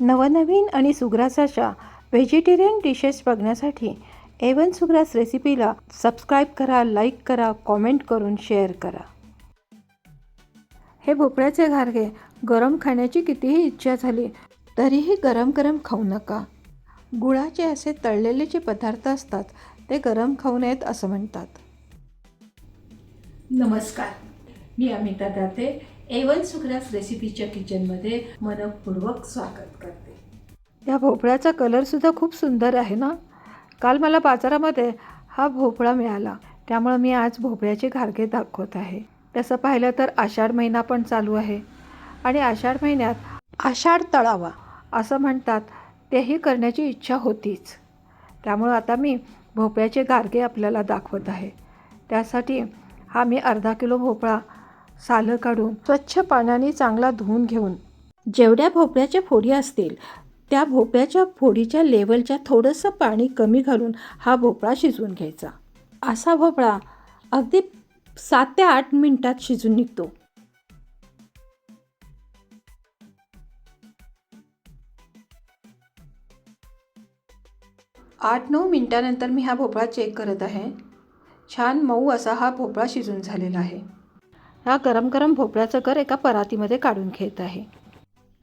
नवनवीन आणि सुग्रासाच्या व्हेजिटेरियन डिशेस बघण्यासाठी एवन सुग्रास रेसिपीला सबस्क्राईब करा लाईक करा कॉमेंट करून शेअर करा. हे भोपळ्याचे घारगे गरम खाण्याची कितीही इच्छा झाली तरीही गरम गरम खाऊ नका. गुळाचे असे तळलेले जे पदार्थ असतात ते गरम खाऊ नयेत असं म्हणतात. नमस्कार. मी अमिता दाते. एवन सुग्रास रेसिपीच्या किचनमध्ये मनपूर्वक स्वागत करते. या भोपळ्याचा कलरसुद्धा खूप सुंदर आहे ना? काल मला बाजारामध्ये हा भोपळा मिळाला. त्यामुळं मी आज भोपळ्याचे घारगे दाखवत आहे. तसं पाहिलं तर आषाढ महिना पण चालू आहे. आणि आषाढ महिन्यात आषाढ तळावा असं म्हणतात तेही करण्याची इच्छा होतीच. त्यामुळं आता मी भोपळ्याचे गारगे आपल्याला दाखवत आहे. त्यासाठी हा मी अर्धा किलो भोपळा सालं काढून स्वच्छ पाण्याने चांगला धुवून घेऊन. जेवढ्या भोपळ्याच्या फोडी असतील त्या भोपळ्याच्या फोडीच्या लेवलच्या थोडंसं पाणी कमी घालून हा भोपळा शिजवून घ्यायचा. असा भोपळा अगदी सात ते आठ मिनटात शिजून निघतो. आठ नऊ मिनटानंतर मी हा भोपळा चेक करत आहे. छान मऊ असा हा भोपळा शिजून झालेला आहे. हा गरम गरम भोपळ्याचं कर एका परातीमध्ये काढून घेत आहे.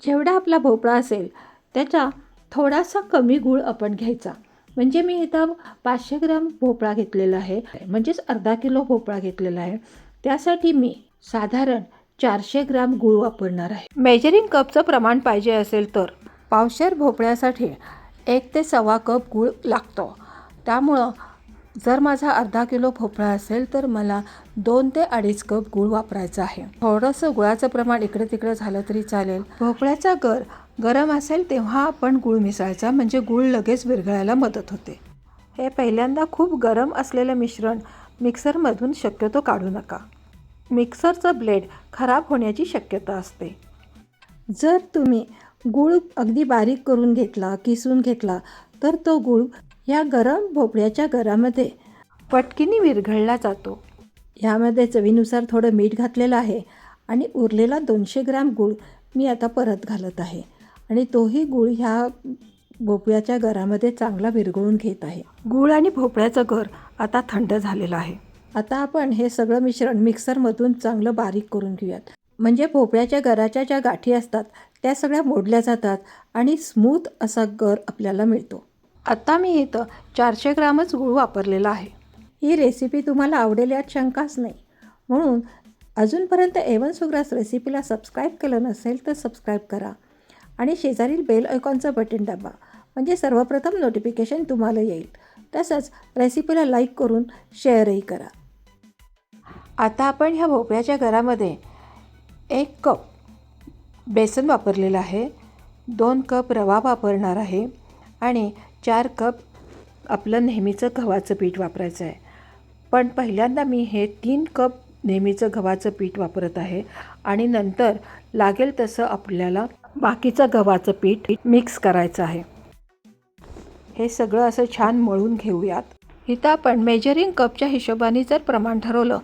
जेवढा आपला भोपळा असेल त्याचा थोडासा कमी गूळ आपण घ्यायचा. म्हणजे मी इथं पाचशे ग्राम भोपळा घेतलेला आहे. म्हणजेच अर्धा किलो भोपळा घेतलेला आहे. त्यासाठी मी साधारण चारशे ग्राम गूळ वापरणार आहे. मेजरिंग कपचं प्रमाण पाहिजे असेल तर पावशेर भोपळ्यासाठी एक ते सव्वा कप गूळ लागतो. त्यामुळं जर माझा अर्धा किलो भोपळा असेल तर मला दोन ते अडीच कप गूळ वापरायचा आहे. थोडंसं गुळाचं प्रमाण इकडे तिकडे झालं तरी चालेल. भोपळ्याचा गर गरम असेल तेव्हा आपण गूळ मिसळायचा म्हणजे गूळ लगेच विरघळायला मदत होते. हे पहिल्यांदा खूप गरम असलेलं मिश्रण मिक्सरमधून शक्यतो काढू नका. मिक्सरचं ब्लेड खराब होण्याची शक्यता असते. जर तुम्ही गूळ अगदी बारीक करून घेतला किसून घेतला तर तो गूळ या गरम भोपळ्याच्या गरामध्ये पटकीने विरघळला जातो. यामध्ये चवीनुसार थोडं मीठ घातलेलं आहे आणि उरलेला दोनशे ग्राम गूळ मी आता परत घालत आहे. आणि तोही गूळ ह्या भोपळ्याच्या गरामध्ये चांगला विरघळून घेत आहे. गूळ आणि भोपळ्याचं गर आता थंड झालेलं आहे. आता आपण हे सगळं मिश्रण मिक्सरमधून चांगलं बारीक करून घेऊयात. म्हणजे भोपळ्याच्या गराच्या ज्या गाठी असतात त्या सगळ्या मोडल्या जातात आणि स्मूथ असा गर आपल्याला मिळतो. आता मी इथं चारशे ग्रामच गूळ वापरलेला आहे. ही रेसिपी तुम्हाला आवडेल यात शंकाच नाही. म्हणून अजूनपर्यंत एवन सुग्रास रेसिपीला सबस्क्राईब केलं नसेल तर सबस्क्राईब करा आणि शेजारील बेल आयकॉनचं बटन दाबा. म्हणजे सर्वप्रथम नोटिफिकेशन तुम्हाला येईल. तसंच रेसिपीला लाईक करून शेअरही करा. आता आपण ह्या भोपळ्याच्या घरामध्ये एक कप बेसन वापरलेलं आहे. दोन कप रवा वापरणार आहे. आणि चार कप आपलं नेहमीचं गव्हाचं पीठ वापरायचं आहे. पण पहिल्यांदा मी हे तीन कप नेहमीचं गव्हाचं पीठ वापरत आहे आणि नंतर लागेल तसं आपल्याला बाकीचं गव्हाचं पीठ मिक्स करायचं आहे. हे सगळं असं छान मळून घेऊयात. इथं आपण मेजरिंग कपच्या हिशोबाने जर प्रमाण ठरवलं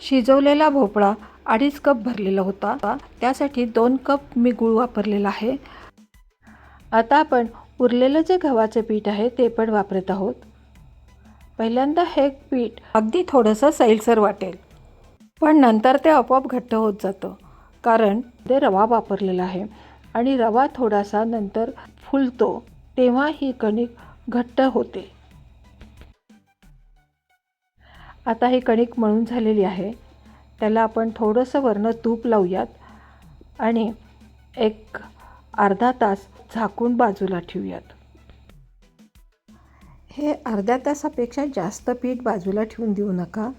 शिजवलेला भोपळा अडीच कप भरलेला होता. त्यासाठी दोन कप मी गूळ वापरलेला आहे. आता आपण उरलेलं जे गव्हाचं पीठ आहे ते पण वापरत आहोत. पहिल्यांदा हे पीठ अगदी थोडंसं सैलसर वाटेल. पण नंतर ते आपोआप घट्ट होत जातं. कारण ते रवा वापरलेला आहे आणि रवा थोडासा नंतर फुलतो तेव्हा ही कणिक घट्ट होते. आता ही कणिक मळून झालेली आहे. त्याला आपण थोडंसं वरनं तूप लावूयात आणि एक अर्धा तास झाकून बाजूला ठेवूयात. हे अर्ध्या तासापेक्षा जास्त पीठ बाजूला ठेवून देऊ नका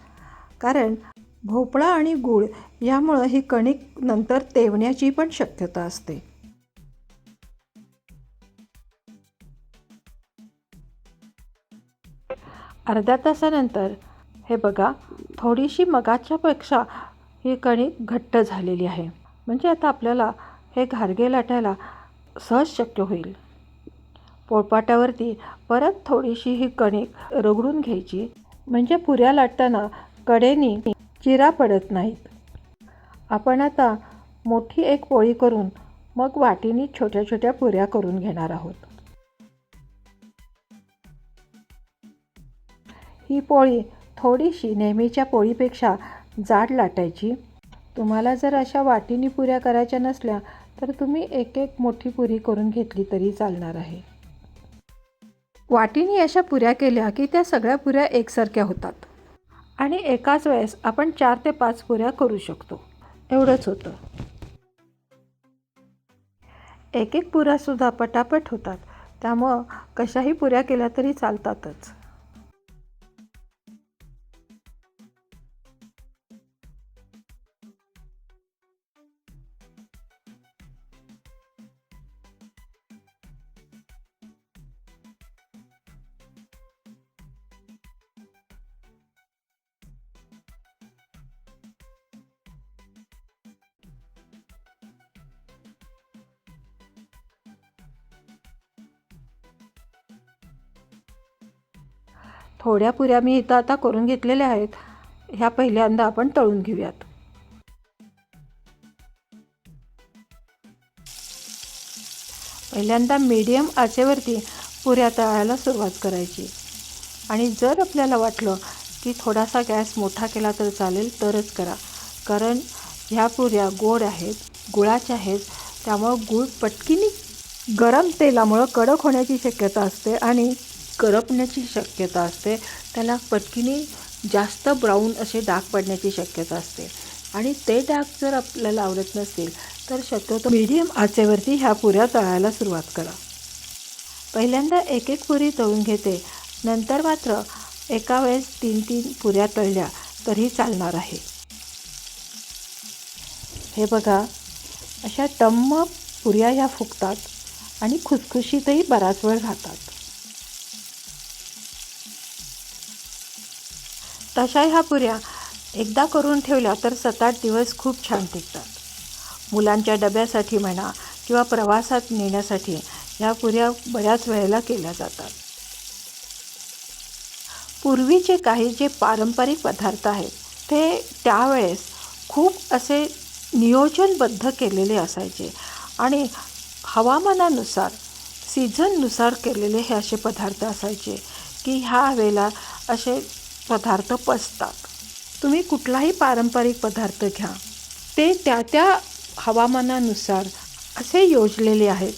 कारण भोपळा आणि गूळ यामुळं ही कणिक नंतर तेवण्याची पण शक्यता असते. अर्ध्या तासानंतर हे बघा थोडीशी मगाच्यापेक्षा ही कणिक घट्ट झालेली आहे. म्हणजे आता आपल्याला हे घारगे लाटायला सहज शक्य होईल. पोळपाटावरती परत थोडीशी ही कणिक रगडून घ्यायची. म्हणजे पुऱ्या लाटताना कडेनी चिरा पडत नाहीत. आपण आता मोठी एक पोळी करून मग वाटीनी छोट्या छोट्या पुऱ्या करून घेणार आहोत. ही पोळी थोडीशी नेहमीच्या पोळीपेक्षा जाड लाटायची. तुम्हाला जर अशा वाटीनी पुऱ्या करायच्या नसल्या तर तुम्ही एक एक मोठी पुरी करून घेतली तरी चालणार आहे. वाटीनी अशा पुऱ्या केल्या की त्या सगळ्या पुऱ्या एकसारख्या होतात. आणि एकाच वेळेस आपण चार ते पाच पुऱ्या करू शकतो. एवढंच होतं. एक एक पुऱ्यासुद्धा पटापट होतात. त्यामुळं कशाही पुऱ्या केल्या तरी चालतातच. थोड्या पुऱ्या मी इथं आता करून घेतलेल्या आहेत. ह्या पहिल्यांदा आपण तळून घेऊयात. पहिल्यांदा मीडियम आचेवरती पुऱ्या तळायला सुरुवात करायची. आणि जर आपल्याला वाटलं की थोडासा गॅस मोठा केला तर चालेल तरच करा. कारण ह्या पुऱ्या गोड आहेत गुळाच्या आहेत त्यामुळं गूळ पटकीनी गरम तेलामुळं कडक होण्याची शक्यता असते आणि करपण्याची शक्यता असते. त्याला पटकीने जास्त ब्राऊन असे डाग पडण्याची शक्यता असते. आणि ते डाग जर आपल्याला आवडत नसतील तर शक्यतो मीडियम आचेवरती ह्या पुऱ्या तळायला सुरुवात करा. पहिल्यांदा एक एक पुरी तळून घेते. नंतर मात्र एका वेळेस तीन तीन पुऱ्या तळल्या तरी चालणार आहे. हे बघा अशा टम्म पुऱ्या ह्या फुगतात आणि खुसखुशीतही बराच वेळ राहतात तशा ह्या पुऱ्या. एकदा करून ठेवल्या तर सात आठ दिवस खूप छान टिकतात. मुलांच्या डब्यासाठी म्हणा किंवा प्रवासात नेण्यासाठी ह्या पुऱ्या बऱ्याच वेळेला केल्या जातात. पूर्वीचे काही जे पारंपरिक पदार्थ आहेत ते त्यावेळेस खूप असे नियोजनबद्ध केलेले असायचे आणि हवामानानुसार सीझननुसार केलेले हे असे पदार्थ असायचे की ह्या वेळेला असे पदार्थ पचतात. तुम्ही कुठलाही पारंपरिक पदार्थ घ्या. ते त्या त्या हवामानानुसार असे योजलेले आहेत.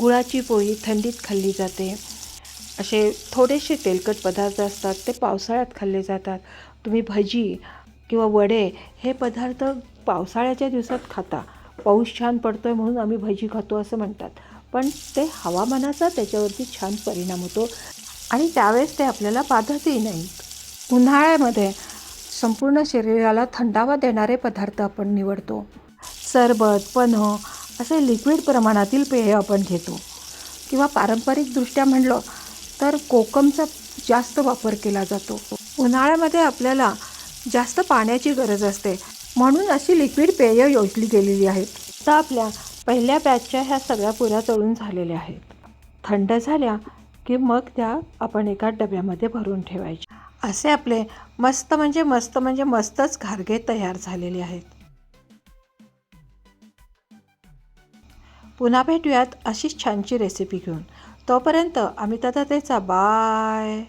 गुळाची पोळी थंडीत खाल्ली जाते. असे थोडेसे तेलकट पदार्थ असतात ते पावसाळ्यात खाल्ले जातात. तुम्ही भजी किंवा वडे हे पदार्थ पावसाळ्याच्या दिवसात खाता. पाऊस छान पडतो आहे म्हणून आम्ही भजी खातो असं म्हणतात. पण ते हवामानाचा त्याच्यावरती छान परिणाम होतो आणि त्यावेळेस ते आपल्याला बाधतही नाहीत. उन्हाळ्यामध्ये संपूर्ण शरीराला थंडावा देणारे पदार्थ आपण निवडतो. सरबत पन्ह असे लिक्विड प्रमाणातील पेय आपण घेतो. किंवा पारंपरिकदृष्ट्या म्हणलं तर कोकमचा जास्त वापर केला जातो. उन्हाळ्यामध्ये आपल्याला जास्त पाण्याची गरज असते. म्हणून अशी लिक्विड पेय योजली गेलेली आहेत. तर आपल्या पहिल्या बॅचच्या ह्या सगळ्या पुऱ्या तळून झालेल्या आहेत. थंड झाल्या की मग त्या आपण एका डब्यामध्ये भरून ठेवायच्या. असे आपले मस्त म्हणजे मस्त म्हणजे मस्तच घारगे तयार झालेले आहेत. पुन्हा भेटूयात अशीच छानची रेसिपी घेऊन. तोपर्यंत आम्ही त्याचा बाय